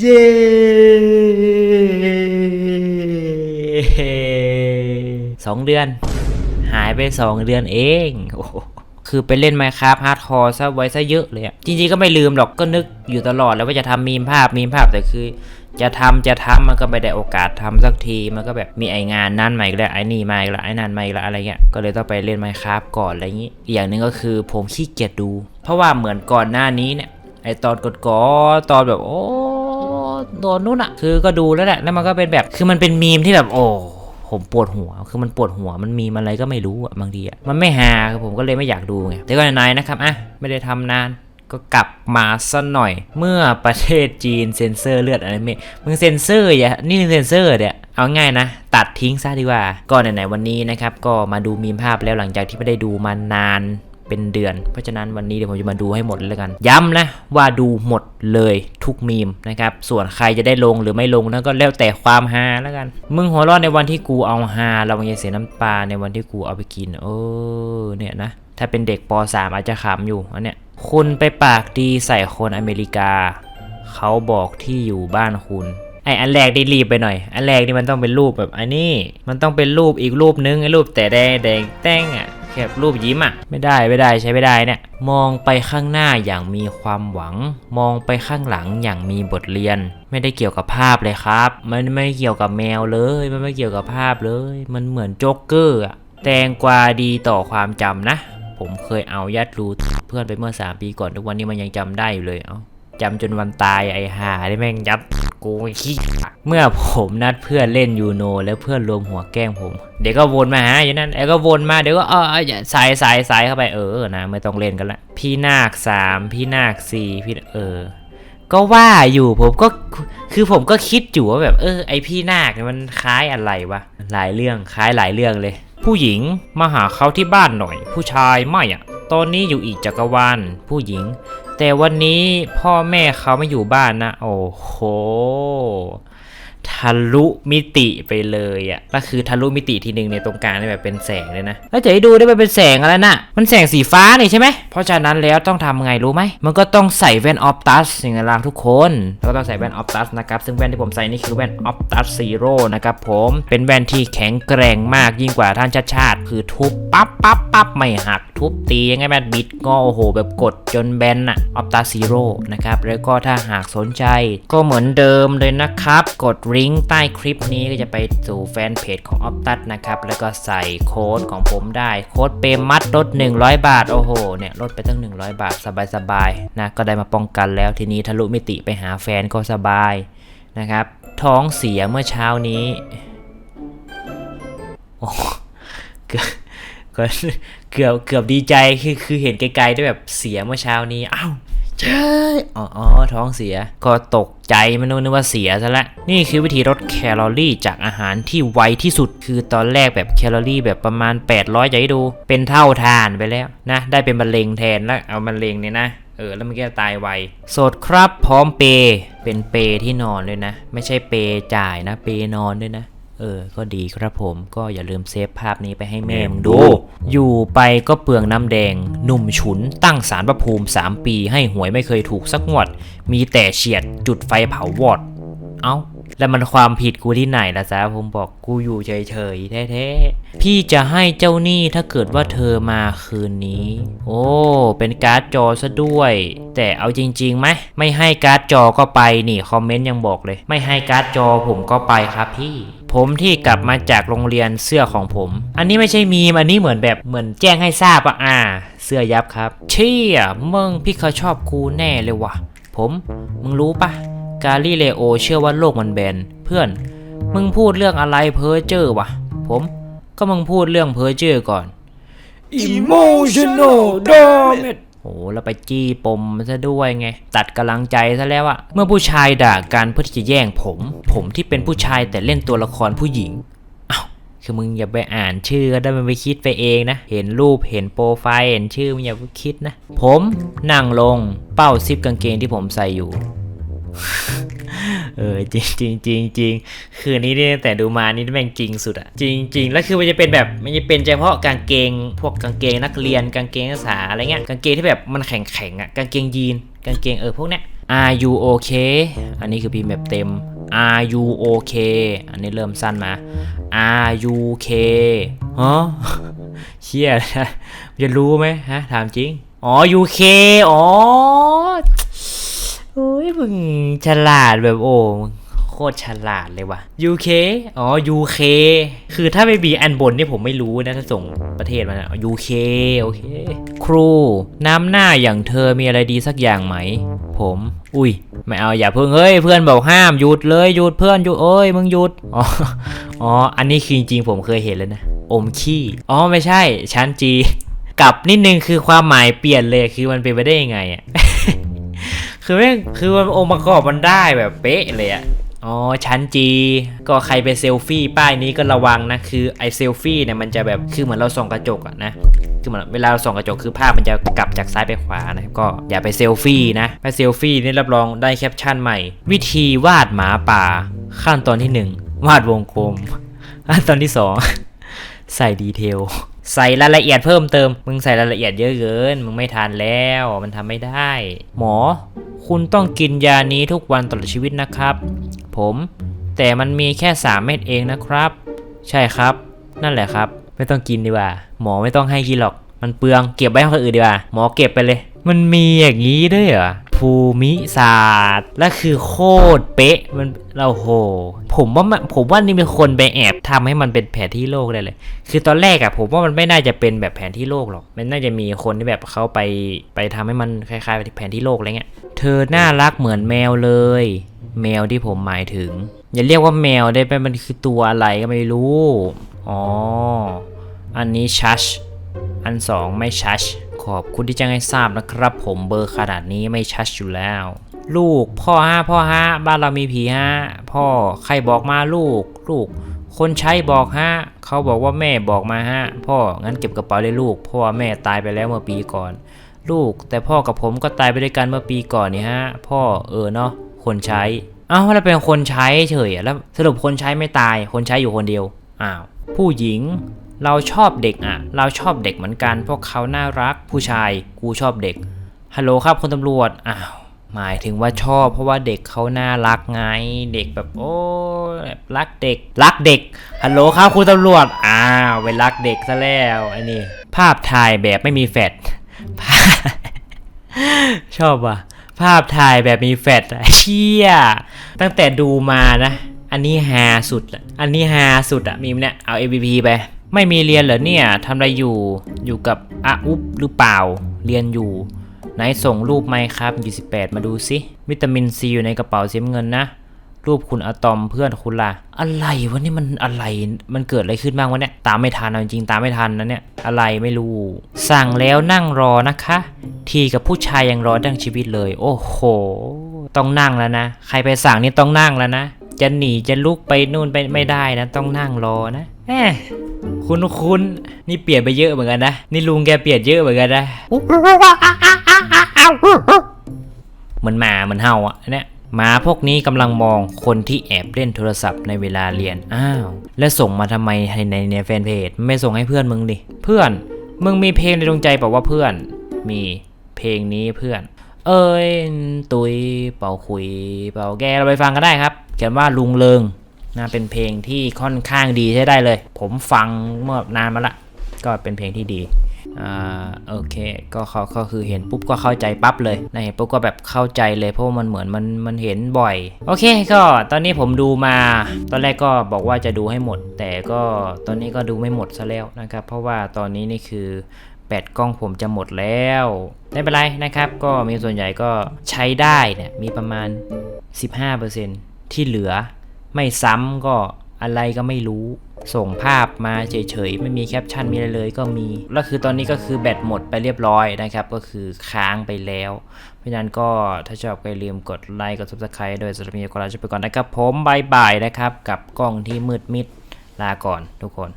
เย้สองเดือน หายไปสองเดือนเองโอ้คือไปเล่นไมค์ครับฮาร์ดคอร์ซะไว้ซะเยอะเลยอะจริงๆก็ไม่ลืมหรอกก็นึกอยู่ตลอดแล้วว่าจะทำมีมภาพมีมภาพแต่คือ จะทำจะทำมันก็ไม่ได้โอกาสทำสักทีมันก็แบบมีไองานนั่นมาอีกแล้วไอ้นี่มาอีกแล้วไอ้นั่นมาอีกแล้วอะไรเงี้ยก็เลยต้องไปเล่นไมค์ครับก่อนอะไรอย่างงี้อีกอย่างหนึ่งก็คือผมขี้เกียจดู เพราะว่าเหมือนก่อนหน้านี้เนี่ยไอตอนกดกอตอนแบบโอ้ โดนนู่นอะคือก็ดูแล้วแหละแล้วมันก็เป็นแบบคือมันเป็นมีมที่แบบโอ้ผมปวดหัว คือมันปวดหัว มันมีมอะไรก็ไม่รู้อะบางทีอะมันไม่ฮาคือผมก็เลยไม่อยากดูไง แต่ก็ไหนๆนะครับ อะ ไม่ได้ทำนาน ก็กลับมาซะหน่อย เมื่อประเทศจีนเซ็นเซอร์เลือดอนิเมะมึงเซ็นเซอร์อย่า นี่เซ็นเซอร์เนี่ยเอาง่ายนะ ตัดทิ้งซะดีกว่า ก็ไหนๆวันนี้นะครับ ก็มาดูมีมภาพแล้วหลังจากที่ไม่ได้ดูมานาน เป็นเดือน เพราะฉะนั้นวันนี้เดี๋ยวผมจะมาดูให้หมดเลยแล้วกัน ย้ำนะว่าดูหมดเลยทุกมีมนะครับส่วนใครจะได้ลงหรือไม่ลงนั่นก็แล้วแต่ความฮาแล้วกัน มึงหัวเร้อนในวันที่กูเอาฮาเราจะเสียน้ำตาในวันที่กูเอาไปกินเออเนี่ยนะถ้าเป็นเด็กป .3 อาจจะขำอยู่อันเนี้ยคุณไปปากดีใส่คนอเมริกา เขาบอกที่อยู่บ้านคุณไออันแรกได้รีบไปหน่อย อันแรกนี่มันต้องเป็นรูปแบบอันนี้ มันต้องเป็นรูปอีกรูปนึงไอรูปแต่แดงแดงแต้งอะ แค่รูปยิ้มอะ ไม่ได้ไม่ได้ใช้ไม่ได้เนี่ย มองไปข้างหน้าอย่างมีความหวัง มองไปข้างหลังอย่างมีบทเรียน ไม่ได้เกี่ยวกับภาพเลยครับ มันไม่เกี่ยวกับแมวเลย มันไม่เกี่ยวกับภาพเลย มันเหมือนโจ๊กเกอร์อะแตงกวาดีต่อความจำนะ ผมเคยเอายัดรูเพื่อนไปเมื่อ 3 ปีก่อนทุกวันนี้มันยังจำได้อยู่เลย เอาจำจนวันตายไอ้ห่าได้แม่งยัด กูขี้เมื่อผมนัดเพื่อนเล่นยูโน แล้วเพื่อนรวมหัวแกล้งผม เดี๋ยวก็วนมาหาอยู่นั่นไอ้ก็วนมาเดี๋ยวก็เอออย่าใส่ใส่ใส่เข้าไปเออนะไม่ต้องเล่นกันละ พี่นาคสามพี่นาคสี่พี่เออ ก็ว่าอยู่ผมก็คือผมก็คิดอยู่ว่าแบบเออไอพี่นาคเนี่ยมันคล้ายอะไรวะหลายเรื่องคล้ายหลายเรื่องเลย ผู้หญิงมาหาเขาที่บ้านหน่อย ผู้ชายไม่อะตอนนี้อยู่อีกจักรวาลผู้หญิง แต่วันนี้พ่อแม่เขาไม่อยู่บ้านนะ โอ้โห ทะลุมิติไปเลยอะ่ะก็คือทะลุมิติทีหนึ่งในตรงกลางนี่แบบเป็นแสงเลยนะ แล้วจะให้ดูได้มันเป็นแสงอะไรนะ่ะ มันแสงสีฟ้านี่ใช่ไหม เพราะฉะนั้นแล้วต้องทำไงรู้ไหม มันก็ต้องใส่แว่นออฟตัสสิ่งต่างทุกคนแล้วก็ต้องใส่แว่นออฟตัสนะครับ ซึ่งแว่นที่ผมใส่นี่คือแว่นออฟตัสซีโร่นะครับผม เป็นแว่นที่แข็งแกร่งมากยิ่งกว่าท่านชาติชาติ คือทุบปั๊บปั๊บปั๊บไม่หัก ทุบตียังไงแบบบิดก็โอ้โหแบบกดจนแบนอะออฟตัสซีโร่นะครับ แล้วก็ถ้าหากสนใจ ก็เหมือนเดิมเลยนะครับ กดลิงก์ใต้คลิปนี้ก็จะไปสู่แฟนเพจของออฟตัสนะครับ แล้วก็ใส่โค้ดของผมได้ โค้ดเปมัดลด 100 บาท โอ้โห เนี่ยลดไปตั้ง 100 บาท สบายๆนะ ก็ได้มาป้องกันแล้วทีนี้ทะลุมิติไปหาแฟนก็สบายนะครับ ท้องเสียเมื่อเช้านี้โอ้เกือบเกือบเกือบเกือบดีใจคือคือเห็นไกลๆได้แบบเสียเมื่อเช้านี้ อ้าว ใช่อ๋อท้องเสีย ก็ตกใจม่รู้นึกว่าเสียซะละ นี่คือวิธีลดแคลอรี่จากอาหารที่ไวที่สุด คือตอนแรกแบบแคลอรี่แบบประมาณ 800อยาให้ดู เป็นเท่าทานไปแล้วนะ ได้เป็นมะเร็งแทนแล้วเอามะเร็งเนี่ยนะเออแล้วมันก็ตายไวโสดครับพร้อมเปย์เป็นเปย์ที่นอนด้วยนะ ไม่ใช่เปย์จ่ายนะ เปย์นอนด้วยนะ เออ ก็ดีครับผม ก็อย่าลืมเซฟภาพนี้ไปให้แม่มึงดู อยู่ไปก็เปลืองน้ำแดง หนุ่มฉุน ตั้งสารประภูมิ 3 ปี ให้หวยไม่เคยถูกสักงวด มีแต่เฉียดจุดไฟเผาวอด เอ้า แล้วมันความผิดกูที่ไหนล่ะจ๊ะผมบอกกูอยู่เฉยๆแท้ๆพี่จะให้เจ้าหนี้ถ้าเกิดว่าเธอมาคืนนี้ โอ้ เป็นการ์ดจอซะด้วย แต่เอาจริงๆไหมไม่ให้การ์ดจอก็ไปนี่คอมเมนต์ยังบอกเลย ไม่ให้การ์ดจอผมก็ไปครับพี่ผมที่กลับมาจากโรงเรียนเสื้อของผม อันนี้ไม่ใช่มีมอันนี้เหมือนแบบเหมือนแจ้งให้ทราบอะอ่า เสื้อยับครับ เชี่ยมึงพี่เขาชอบกูแน่เลยวะผม มึงรู้ปะ กาลิเลโอเชื่อว่าโลกมันแบน เพื่อน มึงพูดเรื่องอะไรเพ้อเจ้อวะ ผม ก็มึงพูดเรื่องเพ้อเจ้อก่อน emotional damage โอ้แล้วไปจี้ปมมันซะด้วยไง ตัดกำลังใจซะแล้วอะเมื่อผู้ชายด่ากันเพื่อที่จะแย่งผม ผมที่เป็นผู้ชายแต่เล่นตัวละครผู้หญิงอ้าวคือมึงอย่าไปอ่านชื่อก็ได้มันไปคิดไปเองนะ เห็นรูปเห็นโปรไฟล์เห็นชื่อมึงอย่าไปคิดนะ ผมนั่งลงเป้าซิปกางเกงที่ผมใส่อยู่ เออจริงจริงจริงจริงคืนนี้เนี่ยแต่ดูมานี่แม่งจริงสุดอะจริงจริงแล้วคือมันจะเป็นแบบมันจะเป็นเฉพาะกางเกง พวกกางเกงนักเรียนกางเกงนักศึกษาอะไรเงี้ยกางเกงที่แบบมันแข็งแข็งอะกางเกงยีนกางเกงเออพวกเนี้ย Are you okay อันนี้คือพิมพ์แบบเต็ม Are you okay อันนี้เริ่มสั้นมา Are you okay ฮะเชี่ยจะรู้ไหมฮะถามจริง อ๋อ UK อ๋อโอ้ย มึงฉลาดแบบโอ้โคตรฉลาดเลยว่ะ UK อ๋อ UK คือถ้าไม่มีอันบนนี่ผมไม่รู้นะถ้าส่งประเทศมานะอ๋อ UK โอเค ครู น้ำหน้าอย่างเธอมีอะไรดีสักอย่างไหม ผม อุ้ย ไม่เอาอย่าเพิ่งเฮ้ย เพื่อนบอกห้ามหยุดเลยหยุดเพื่อนหยุดเอ้ยมึงหยุด อ๋อ อ๋อ อันนี้คือจริงๆผมเคยเห็นแล้วนะ อมขี้ อ๋อไม่ใช่ชั้นจี กลับนิดนึงคือความหมายเปลี่ยนเลยคือมันเป็นไปได้ยังไงอะ คือแม่งคือมันองค์ประกอบมันได้แบบเป๊ะเลยอะอ๋อชั้นจีก็ใครไปเซลฟี่ป้ายนี้ก็ระวังนะ คือไอเซลฟี่เนี่ยมันจะแบบคือเหมือนเราส่องกระจกอะนะคือเหมือนเวลาเราส่องกระจกคือภาพมันจะกลับจากซ้ายไปขวานะก็อย่าไปเซลฟี่นะไปเซลฟี่นี่รับรองได้แคปชั่นใหม่ วิธีวาดหมาป่า ขั้นตอนที่หนึ่งวาดวงกลมขั้นตอนที่สองใส่ดีเทล ใส่รายละเอียดเพิ่มเติม มึงใส่รายละเอียดเยอะเกิน มึงไม่ทานแล้ว มันทำไม่ได้ หมอ คุณต้องกินยานี้ทุกวันตลอดชีวิตนะครับ ผม แต่มันมีแค่3เม็ดเองนะครับ ใช่ครับ นั่นแหละครับ ไม่ต้องกินดีกว่า หมอไม่ต้องให้กินหรอก มันเปลือง เก็บไว้ให้คนอื่นดีกว่า หมอเก็บไปเลย มันมีอย่างนี้ด้วยเหรอ ภูมิศาสตร์ และคือโคตรเป๊ะมันเราโห ผมว่ามันผมว่านี่มีคนไปแอบทำให้มันเป็นแผนที่โลกได้เลย คือตอนแรกอะผมว่ามันไม่น่าจะเป็นแบบแผนที่โลกหรอก มันน่าจะมีคนที่แบบเขาไปไปทำให้มันคล้ายๆแผนที่โลกอะไรเงี้ย เธอน่ารักเหมือนแมวเลย แมวที่ผมหมายถึง อย่าเรียกว่าแมวได้ไหมมันคือตัวอะไรก็ไม่รู้ อ๋อ อันนี้ชัช อันสองไม่ชัช อบคุณที่แจ้งให้ทราบนะครับ ผมเบอร์ขนาดนี้ไม่ชัชอยู่แล้ว ลูกพ่อฮะพ่อฮะบ้านเรามีผีฮะพ่อใครบอกมาลูก ลูก คนใช้บอกฮะเขาบอกว่าแม่บอกมาฮะ พ่องั้นเก็บกระเป๋าเลยลูกเพราะว่าแม่ตายไปแล้วเมื่อปีก่อน ลูก แต่พ่อกับผมก็ตายไปด้วยกันเมื่อปีก่อนนี่ฮะ พ่อเออเนาะคนใช้อ้าแล้วเป็นคนใช้เฉยอะแล้วสรุปคนใช้ไม่ตายคนใช้อยู่คนเดียวอ้าวผู้หญิง เราชอบเด็กอะเราชอบเด็กเหมือนกัน พวกเขาน่ารัก ผู้ชาย กูชอบเด็ก ฮัลโหลครับคุณตำรวจ อ้าว หมายถึงว่าชอบ เพราะว่าเด็กเขาน่ารักไง เด็กแบบโอ้แบบรักเด็ก รักเด็ก ฮัลโหลครับคุณตำรวจ อ้าวไปรักเด็กซะแล้วไอ้นี่ภาพถ่ายแบบไม่มีแฟดชอบว่ะ ภาพถ่ายแบบมีแฟดอะเชี่ย ตั้งแต่ดูมานะ อันนี้ฮาสุดละอันนี้ฮาสุดอะมีมเนี่ย เอา MVP ไป ไม่มีเรียนเหรอเนี่ยทำอะไรอยู่อยู่กับอาอุบหรือเปล่า เรียนอยู่ ไหนส่งรูปไหมครับ28 มาดูสิวิตามินซีอยู่ในกระเป๋าเสีน้ำเงินนะรูปคุณอะตอมเพื่อนคุณล่ะอะไรวะนี่มันอะไรมันเกิดอะไรขึ้นบ้างวะเนี่ยตามไม่ทันจริงตามไม่ทันนะเนี่ยอะไรไม่รู้ สั่งแล้วนั่งรอนะคะ ทีกับผู้ชายยังรอดั้งชีวิตเลย โอ้โห ต้องนั่งแล้วนะ ใครไปสั่งนี่ต้องนั่งแล้วนะ จะหนีจะลุกไปนู่นไปไม่ได้นะ ต้องนั่งรอนะ แหมคุณคุณนี่เปลี่ยนไปเยอะเหมือนกันนะ นี่ลุงแกเปลี่ยนเยอะเหมือนกันนะเหมือนหมาเหมือนเห่าอะเนี่ยหมาพวกนี้กำลังมองคนที่แอบเล่นโทรศัพท์ในเวลาเรียน อ้าว แล้วส่งมาทำไมให้ในในแฟนเพจ ไม่ส่งให้เพื่อนมึงดิ เพื่อน มึงมีเพลงในดวงใจเปล่าว่าเพื่อน มีเพลงนี้เพื่อน เอ้ย ตุยเป่าคุย เป่าแกเราไปฟังกันได้ครับ เขียนว่าลุงเลิง นะเป็นเพลงที่ค่อนข้างดีใช้ได้เลย ผมฟังเมื่อนานมาละก็เป็นเพลงที่ดีอ่าโอเคก็เขาก็คือเห็นปุ๊บก็เข้าใจปั๊บเลยนะเห็นปุ๊บก็แบบเข้าใจเลยเพราะมันเหมือนมันมันเห็นบ่อย โอเคก็ตอนนี้ผมดูมา ตอนแรกก็บอกว่าจะดูให้หมด แต่ก็ตอนนี้ก็ดูไม่หมดซะแล้วนะครับ เพราะว่าตอนนี้นี่คือแบตกล้องผมจะหมดแล้วไม่เป็นไรนะครับ ก็มีส่วนใหญ่ก็ใช้ได้เนี่ยมีประมาณ 15%ที่เหลือ ไม่ซ้ำก็อะไรก็ไม่รู้ ส่งภาพมาเฉยๆ ไม่มีแคปชั่นมีอะไรเลยก็มี แล้วคือตอนนี้ก็คือแบตหมดไปเรียบร้อยนะครับ ก็คือค้างไปแล้ว เพราะฉะนั้นก็ถ้าชอบก็อย่าลืมกดไลค์กด subscribe ด้วยสำหรับมีก็ลาไปก่อนนะครับผมบายบายนะครับ กับกล้องที่มืดมิดลาก่อนทุกคน